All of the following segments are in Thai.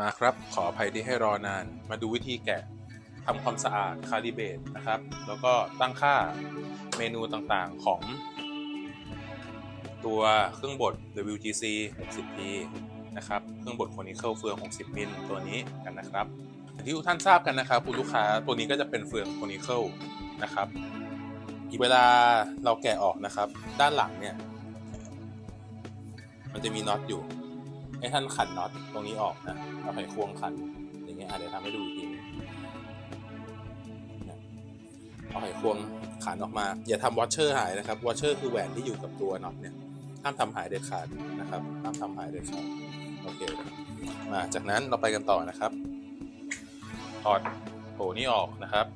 มาครับขออภัยที่ให้รอนาน มาดูวิธีแกะทำความสะอาดคาลิเบตนะครับ แล้วก็ตั้งค่าเมนูต่างๆของ ตัวเครื่องบด WGC 60P นะครับ เครื่องบดโคนิเคิลเฟือง 60 มิลตัวนี้กันนะครับที่ทุกท่านทราบกันนะครับคุณลูกค้าตัวนี้ก็จะเป็นเฟืองโคนิเคิลนะครับอีกเวลาเราแกะออกนะครับ ด้านหลังเนี่ย มันจะมีน็อตอยู่ ให้ท่านขันน็อตตรงนี้ออกนะเอาไขควงขันอย่างเงี้ยอะเดี๋ยวทำให้ดูอีกทีเนี่ยเอาไขควงขันออกมา อย่าทำวอชเชอร์หายนะครับวอชเชอร์คือแหวนที่อยู่กับตัวน็อตเนี่ยห้ามทำหายเด็ดขาดนะครับห้ามทำหายเด็ดขาดโอเคมาจากนั้นเราไปกันต่อนะครับถอดโถนี้ออกนะครับ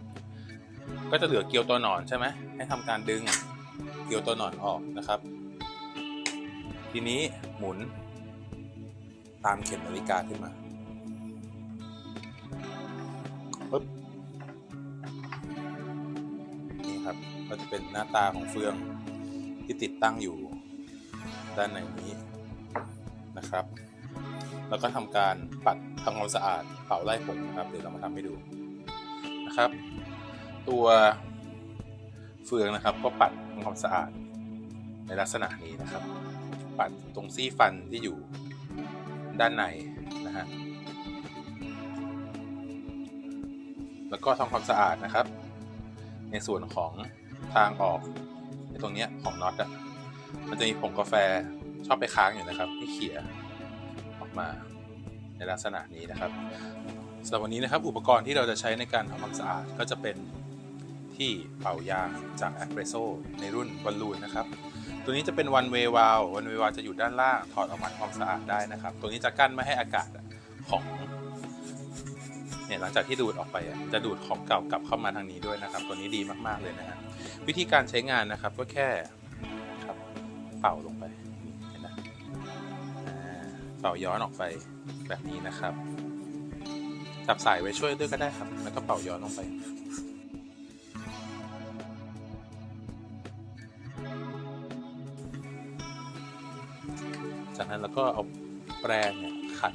ก็จะเหลือเกลียวตัวหนอนใช่ไหมให้ทำการดึงเกลียวตัวหนอนออกนะครับ ทีนี้หมุน ตามเข็มนาฬิกาขึ้นมาปึ๊บนี่ครับก็จะเป็นหน้าตาของเฟืองที่ติดตั้งอยู่ด้านในนี้นะครับ แล้วก็ทำการปัดทำความสะอาดเป่าไล่ผมนะครับเดี๋ยวเรามาทำให้ดูนะครับ ตัวเฟืองนะครับ ก็ปัดทำความสะอาดในลักษณะนี้นะครับ ปัดตรงซี่ฟันที่อยู่ ด้านในนะฮะแล้วก็ทำความสะอาดนะครับ ในส่วนของทางออกในตรงนี้ของน็อตอะมันจะมีผงกาแฟชอบไปค้างอยู่นะครับให้เขี่ยออกมาในลักษณะนี้นะครับสำหรับวันนี้นะครับอุปกรณ์ที่เราจะใช้ในการทำความสะอาดก็จะเป็นที่เป่ายางจาก a อ p r e s s o ในรุ่นบอลลูนนะครับ ตัวนี้จะเป็น one way valve one way valve จะอยู่ด้านล่าง ถอดออกมาทำความสะอาดได้นะครับ ตัวนี้จะกั้นไม่ให้อากาศของเนี่ยหลังจากที่ดูดออกไปจะดูดของเก่ากลับเข้ามาทางนี้ด้วยนะครับ ตัวนี้ดีมากๆเลยนะฮะวิธีการใช้งานนะครับก็แค่ครับเป่าลงไปเห็นไหมอ่าเป่าย้อนออกไปแบบนี้นะครับจับสายไว้ช่วยด้วยก็ได้ครับ แล้วก็เป่าย้อนลงไป นั้นเราก็เอาแปรงเนี่ยขัด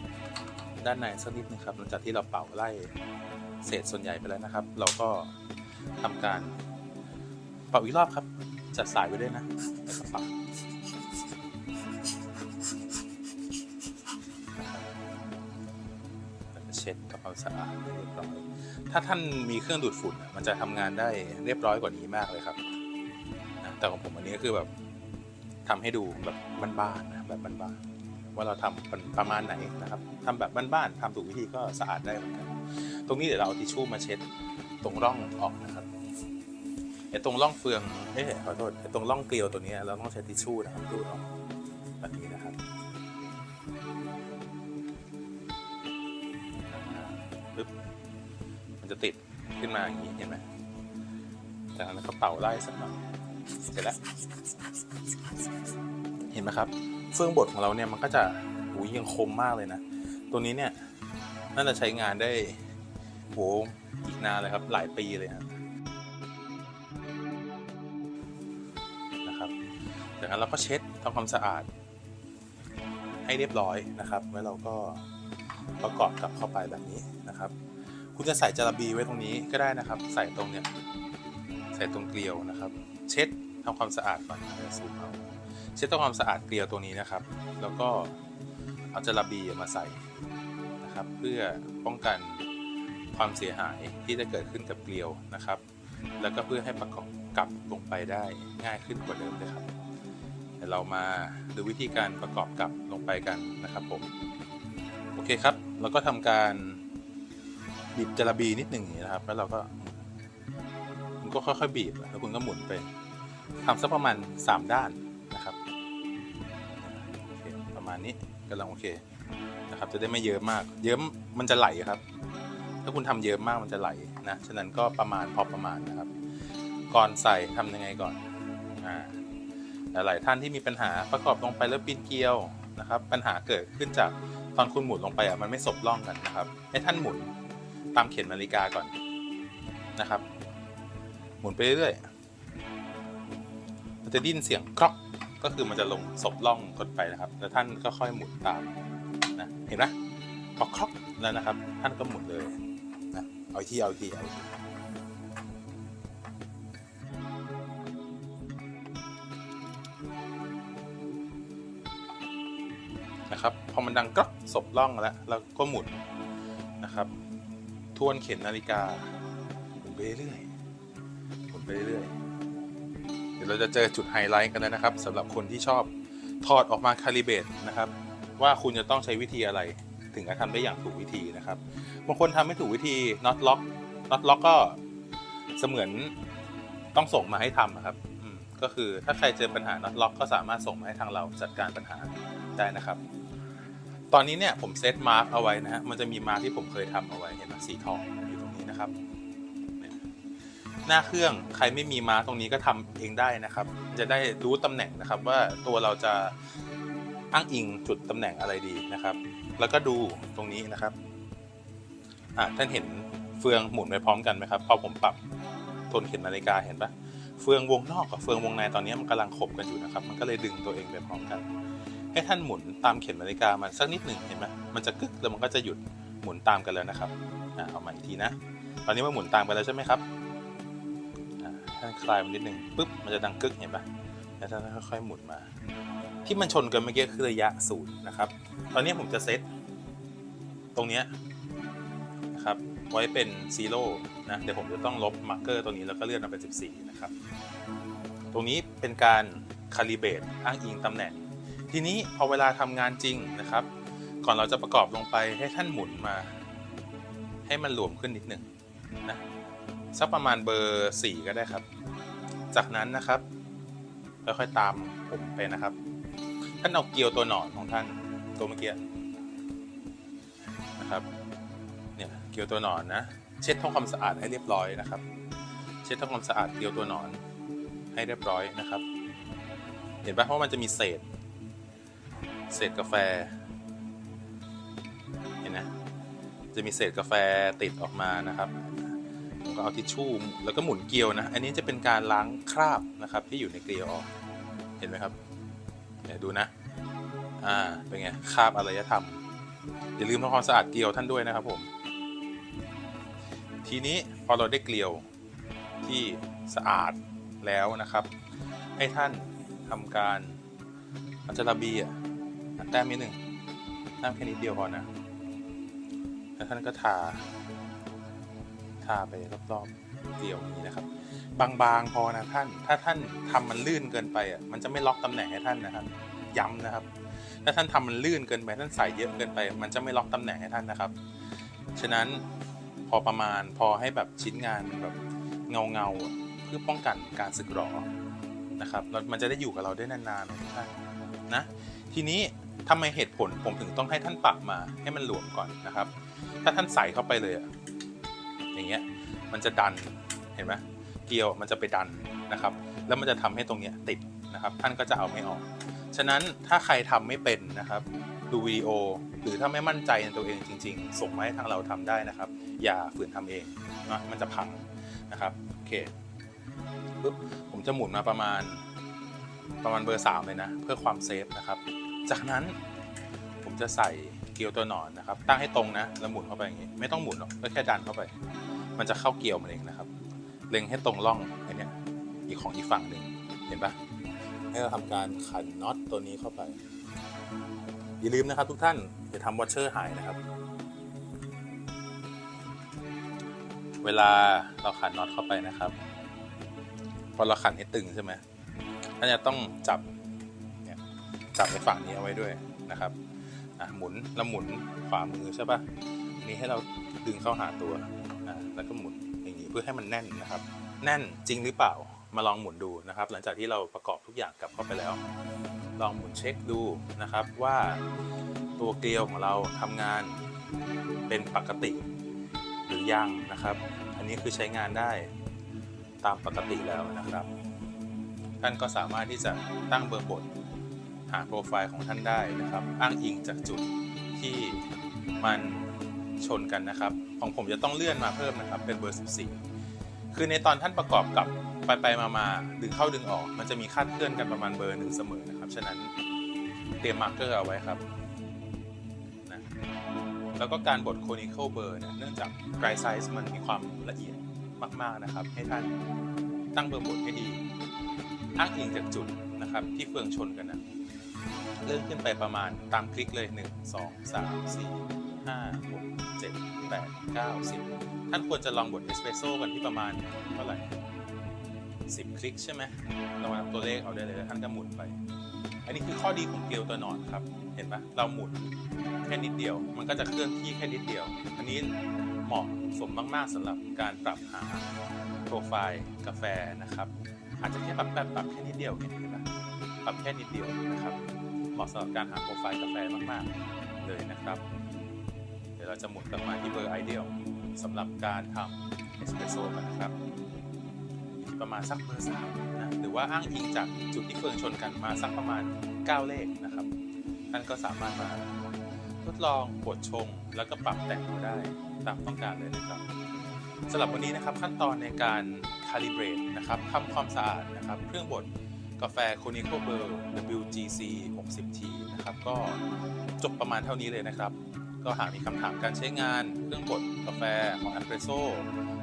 ด้านในสักนิดนึงครับหลังจากที่เราเป่าไล่เศษส่วนใหญ่ไปแล้วนะครับ เราก็ทำการเป่าอีกรอบครับ จัดสายไว้ด้วยนะแล้วก็เป่าเช็ดทำความสะอาดเรียบร้อยถ้าท่านมีเครื่องดูดฝุ่นมันจะทำงานได้เรียบร้อยกว่านี้มากเลยครับแต่ของผมอันนี้คือแบบ ทำให้ดูแบบบ้านๆนะแบบบ้านๆว่าเราทำประมาณไหนนะครับทำแบบบ้านๆทำถูกวิธีก็สะอาดได้เหมือนกันตรงนี้เดี๋ยวเราเอาทิชชู่มาเช็ดตรงร่องออกนะครับไอ้ตรงร่องเฟืองเอ้ยขอโทษไอ้ตรงร่องเกลียวตัวนี้เราต้องใช้ทิชชู่นะครับดูดออกแบบนี้นะครับปึ๊บมันจะติดขึ้นมาอย่างนี้เห็นไหมจากนั้นก็เป่าไล่สักหน่อย เสร็จแล้ว เห็นไหมครับเฟืองบดของเราเนี่ยมันก็จะหูยังคมมากเลยนะ ตัวนี้เนี่ยน่าจะใช้งานได้โหอีกนานเลยครับ หลายปีเลยครับนะครับจากนั้นเราก็เช็ดทำความสะอาด ให้เรียบร้อยนะครับแล้วเราก็ประกอบกลับเข้าไปแบบนี้นะครับ คุณจะใส่จาระบีไว้ตรงนี้ก็ได้นะครับ ใส่ตรงเนี้ยใส่ตรงเกลียวนะครับ เช็ดทำความสะอาดก่อนเดี๋ยวซูมเอาเช็ดทำความสะอาดเกลียวตัวนี้นะครับ แล้วก็เอาจาระบีมาใส่นะครับ เพื่อป้องกันความเสียหายที่จะเกิดขึ้นกับเกลียวนะครับ แล้วก็เพื่อให้ประกอบกลับลงไปได้ง่ายขึ้นกว่าเดิมเลยครับเดี๋ยวเรามาดูวิธีการประกอบกลับลงไปกันนะครับผมโอเคครับ เราก็ทำการบีบจระบีนิดหนึ่งนะครับ แล้วเราก็คุ ก็ค่อยๆบีบแล้วคุณก็หมุนไปทำสักประมาณ 3 ด้านนะครับประมาณนี้กำลังโอเคนะครับ จะได้ไม่เยอะมาก เยอะมันจะไหลครับ ถ้าคุณทำเยอะมากมันจะไหลนะฉะนั้นก็ประมาณพอประมาณนะครับ ก่อนใส่ทำยังไงก่อนอ่าหลายท่านที่มีปัญหาประกอบลงไปแล้วปีนเกลียวนะครับ ปัญหาเกิดขึ้นจากตอนคุณหมุนลงไปอะมันไม่สบร่องกันนะครับให้ท่านหมุนตามเข็มนาฬิกาก่อนนะครับ หมุนไปเรื่อยๆมันจะดิ้นเสียงครอกก็คือมันจะลงศพล่องกดไปนะครับ แล้วท่านก็ค่อยหมุนตามนะเห็นไหมพอคล็อกแล้วนะครับ ท่านก็หมุนเลยนะเอาที่เอาที่เอาที่นะครับพอมันดังกรอกศพล่องแล้วเราก็หมุนนะครับ ทวนเข็มนาฬิกาหมุนไปเรื่อย ไปเรื่อยๆเดี๋ยวเราจะเจอจุดไฮไลท์กันแล้วนะครับสำหรับคนที่ชอบถอดออกมาคาลิเบตนะครับ ว่าคุณจะต้องใช้วิธีอะไร ถึงจะทำได้อย่างถูกวิธีนะครับบางคนทำไม่ถูกวิธีน็อตล็อกน็อตล็อกก็เสมือนต้องส่งมาให้ทำอะครับก็คือถ้าใครเจอปัญหาน็อตล็อกก็สามารถส่งมาให้ทางเราจัดการปัญหาได้นะครับ ตอนนี้เนี่ยผมเซตมาร์กเอาไว้นะฮะมันจะมีมาร์กที่ผมเคยทำเอาไว้เห็นไหมสีทองอยู่ตรงนี้นะครับ หน้าเครื่องใครไม่มีม้าตรงนี้ก็ทำเองได้นะครับ จะได้รู้ตำแหน่งนะครับว่าตัวเราจะอ้างอิงจุดตำแหน่งอะไรดีนะครับ แล้วก็ดูตรงนี้นะครับอะท่านเห็นเฟืองหมุนไปพร้อมกันไหมครับพอผมปรับทนเข็มนาฬิกาเห็นปะเฟืองวงนอกกับเฟืองวงในตอนนี้มันกำลังขบกันอยู่นะครับ มันก็เลยดึงตัวเองไปพร้อมกัน ให้ท่านหมุนตามเข็มนาฬิกามันสักนิดหนึ่งเห็นไหมมันจะกึกแล้วมันก็จะหยุดหมุนตามกันแล้วนะครับอะเอาใหมาอีกทีนะ ตอนนี้มันหมุนตามไปแล้วใช่ไหมครับ ท่านคลายมันนิดหนึ่งปุ๊บมันจะดังกึกเห็นปะแล้วท่านค่อยๆหมุนมา ที่มันชนกันเมื่อกี้คือระยะศูนย์นะครับ ตอนนี้ผมจะเซตตรงเนี้ยนะครับไว้เป็นซีโร่นะเดี๋ยวผมจะต้องลบมาร์กเกอร์ตัวนี้แล้วก็เลื่อนมาเป็น 14 นะครับ ตรงนี้เป็นการคาลิเบตอ้างอิงตำแหน่ง ทีนี้พอเวลาทำงานจริงนะครับ ก่อนเราจะประกอบลงไปให้ท่านหมุนมา ให้มันหลวมขึ้นนิดหนึ่งนะ สักประมาณเบอร์ 4 ก็ได้ครับ จากนั้นนะครับค่อยๆตามผมไปนะครับ ท่านเอาเกลียวตัวหนอนของท่านตัวเมื่อกี้นะครับเนี่ยเกลียวตัวหนอนนะเช็ดทำความสะอาดให้เรียบร้อยนะครับ เช็ดทำความสะอาดเกลียวตัวหนอนให้เรียบร้อยนะครับ เห็นปะว่าะมันจะมีเศษ เศษกาแฟเห็นนะจะมีเศษกาแฟติดออกมานะครับ ผมก็เอาทิชชู่แล้วก็หมุนเกลียวนะ อันนี้จะเป็นการล้างคราบนะครับที่อยู่ในเกลียวออกเห็นไหมครับเนี่ยดูนะอ่าเป็นไงคราบอารยธรรมอย่าลืมทำความสะอาดเกลียวท่านด้วยนะครับผมทีนี้พอเราได้เกลียวที่สะอาดแล้วนะครับ ให้ท่านทำการอัจระบีอะแต้มนิดหนึ่งแต้มแค่นิดเดียวพอนะแล้วท่านก็ทา ทาไปรอบๆเกลียวนี้นะครับ บางๆพอนะท่าน ถ้าท่านทำมันลื่นเกินไปอะมันจะไม่ล็อกตำแหน่งให้ท่านนะครับ ย้ำนะครับ ถ้าท่านทำมันลื่นเกินไปท่านใส่เยอะเกินไป มันจะไม่ล็อกตำแหน่งให้ท่านนะครับ ฉะนั้นพอประมาณพอให้แบบชิ้นงานแบบเงาเงาเพื่อป้องกันการสึกหรอนะครับแล้วมันจะได้อยู่กับเราได้นานๆนะท่านนะ ทีนี้ทำไมเหตุผลผมถึงต้องให้ท่านปรับมาให้มันหลวมก่อนนะครับ ถ้าท่านใส่เข้าไปเลย อย่างเงี้ยมันจะดันเห็นไหมเกลียวมันจะไปดันนะครับ แล้วมันจะทำให้ตรงเนี้ยติดนะครับ ท่านก็จะเอาไม่ออก ฉะนั้นถ้าใครทำไม่เป็นนะครับดูวิดีโอ หรือถ้าไม่มั่นใจในตัวเองจริง ๆ ส่งมาให้ทางเราทำได้นะครับ อย่าฝืนทำเองนะมันจะพังนะครับโอเคปุ๊บผมจะหมุนมาประมาณประมาณเบอร์สามเลยนะ เพื่อความเซฟนะครับ จากนั้นผมจะใส่ เกลียวตัวหนอนนะครับ ตั้งให้ตรงนะแล้วหมุนเข้าไปอย่างนี้ ไม่ต้องหมุนหรอกก็แค่ดันเข้าไป มันจะเข้าเกลียวมันเองนะครับ เล็งให้ตรงร่องไอ้เนี้อีกของอีกฝั่งหนึ่งเห็นปะให้เราทำการขันน็อตตัวนี้เข้าไป อย่าลืมนะครับทุกท่านอย่าทำวอชเชอร์หายนะครับ เวลาเราขันน็อตเข้าไปนะครับ พอเราขันให้ตึงใช่ไหมท่านจะต้องจับเนี่ยจับในฝั่งนี้เอาไว้ด้วยนะครับ อะหมุนแล้วหมุนขวามือใช่ปะอันนี้ให้เราดึงเข้าหาตัวอะแล้วก็หมุนอย่างนี้เพื่อให้มันแน่นนะครับ แน่นจริงหรือเปล่ามาลองหมุนดูนะครับ หลังจากที่เราประกอบทุกอย่างกลับเข้าไปแล้ว ลองหมุนเช็คดูนะครับว่าตัวเกลียวของเราทำงานเป็นปกติหรือยังนะครับ อันนี้คือใช้งานได้ตามปกติแล้วนะครับ ท่านก็สามารถที่จะตั้งเบอร์บท หาโปรไฟล์ของท่านได้นะครับ อ้างอิงจากจุดที่มันชนกันนะครับ ของผมจะต้องเลื่อนมาเพิ่มนะครับ เป็นเบอร์ 14 คือในตอนท่านประกอบกับไปไปมามาดึงเข้าดึงออก มันจะมีคาดเคลื่อนกันประมาณเบอร์หนึ่งเสมอนะครับ ฉะนั้นเตรียมมาร์กเกอร์เอาไว้ครับนะแล้วก็การบด conical burr เนี่ยเนื่องจาก dry size มันมีความละเอียดมากๆนะครับ ให้ท่านตั้งเบอร์บดให้ดี อ้างอิงจากจุดนะครับที่เฟืองชนกันนะ เลื่อนขึ้นไปประมาณตามคลิกเลย 1 2 3 4 5 6 7 8 9 10 ท่านควรจะลองบดเอสเปรสโซ่กันที่ประมาณเท่าไหร่ 10 คลิกใช่ไหมเรามานับตัวเลขเอาได้เลยแล้วท่านก็หมุนไป อันนี้คือข้อดีของเกลียวตัวหนอนครับ เห็นปะเราหมุนแค่นิดเดียว มันก็จะเคลื่อนที่แค่นิดเดียว อันนี้เหมาะสมมากๆสำหรับการปรับหาโปรไฟล์กาแฟนะครับ อาจจะแค่ปรับปรับปรับแค่นิดเดียวเห็นไหมปะปรับแค่นิดเดียวนะครับ เหมาะสำหรับการหาโปรไฟล์กาแฟมากๆ เลยนะครับ เดี๋ยวเราจะหมุนกลับมาที่เบอร์ไอเดียลสำหรับการทำเอสเปรสโซ่กันนะครับประมาณสักเบอร์สามนะหรือว่าอ้างอิงจากจุดที่เฟืองชนกันมาสักประมาณ 9 เลขนะครับท่านก็สามารถมาทดลองบดชง แล้วก็ปรับแต่งเอาได้ตามต้องการเลยนะครับสำหรับวันนี้นะครับขั้นตอนในการ calibrate นะครับทำความสะอาดนะครับเครื่องบด กาแฟ c o n i c o b e r WGC 60T นะครับก็จบประมาณเท่านี้เลยนะครับ ก็หากมีคำถามการใช้งานเครื่องบดกาแฟของ a อ p r e s s o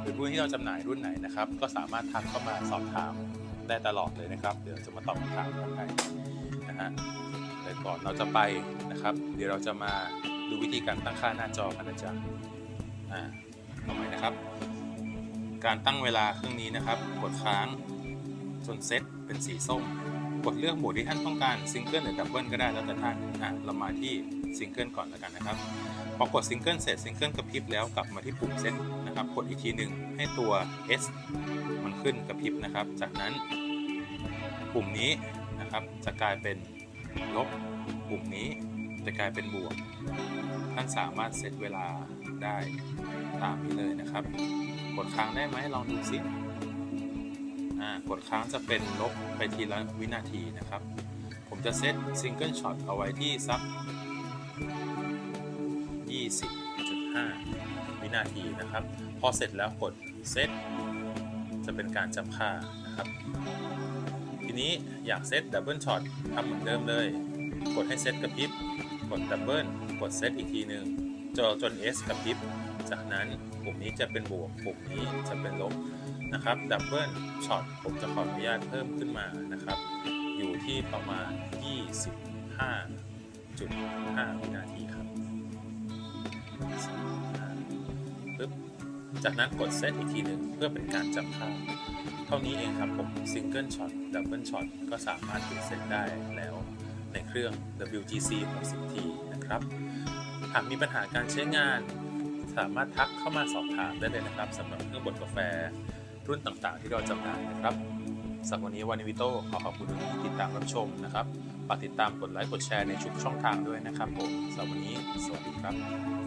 หรือรุ่นที่เราจำหน่ายรุ่นไหนนะครับ ก็สามารถทักเข้ามาสอบถามได้ตลอดเลยนะครับ เดี๋ยวจะมาตอบคำถามกันให้นะฮะแต่ก่อนเราจะไปนะครับ เดี๋ยวเราจะมาดูวิธีการตั้งค่าหน้าจอกันนะจ๊ะอ่าเอาใหม่นะครับ การตั้งเวลาเครื่องนี้นะครับ กดค้าง นเซตเป็นสีส้ม กดเลือกโหมดที่ท่านต้องการซิงเกิลหรือดับเบิลก็ได้แล้วแต่ท่านอะเรามาที่ซิงเกิลก่อนแล้วกันนะครับพอกดซิงเกิลเสร็จซิงเกิลกระพริบแล้วกลับมาที่ปุ่มเซตนะครับกดอีกทีหนึ่งให้ตัว S มันขึ้นกระพริบนะครับ จากนั้นปุ่มนี้นะครับจะกลายเป็นลบปุ่มนี้จะกลายเป็นบวก ท่านสามารถเซตเวลาได้ตามนี้เลยนะครับ กดค้างได้ไหมลองดูซิ กดค้างจะเป็นลบไปทีละวินาทีนะครับ ผมจะเซตซิงเกิลช็อตเอาไว้ที่สัก 20.5 วินาทีนะครับ พอเสร็จแล้วกดเซตจะเป็นการจับค่านะครับ ทีนี้อยากเซตดับเบิลช็อตทำเหมือนเดิมเลย กดให้เซตกระพริบ กดดับเบิลกดเซตอีกทีหนึ่งจนจน S กระพริบ จากนั้นปุ่มนี้จะเป็นบวกปุ่มนี้จะเป็นลบ นะครับดับเบิลช็อตผมจะขออนุญาตเพิ่มขึ้นมานะครับ อยู่ที่ประมาณ 25.5 วินาทีครับปึ๊บจากนั้นกดเซตอีกทีหนึ่งเพื่อเป็นการจับค่าเท่านี้เองครับผมซิงเกิลช็อตดับเบิลช็อตก็สามารถถูกเซตได้แล้วในเครื่อง WGC 60T นะครับ หากมีปัญหาการใช้งาน สามารถทักเข้ามาสอบถามได้เลยนะครับสำหรับเครื่องบดกาแฟ รุ่นต่างๆ ที่เราจำหน่ายนะครับสำหรับวันนี้วานิวิโต้ขอขอบคุณที่ติดตามรับชมนะครับฝากติดตามกดไลค์กดแชร์ในทุกช่องทางด้วยนะครับผมสำหรับวันนี้ สวัสดีครับ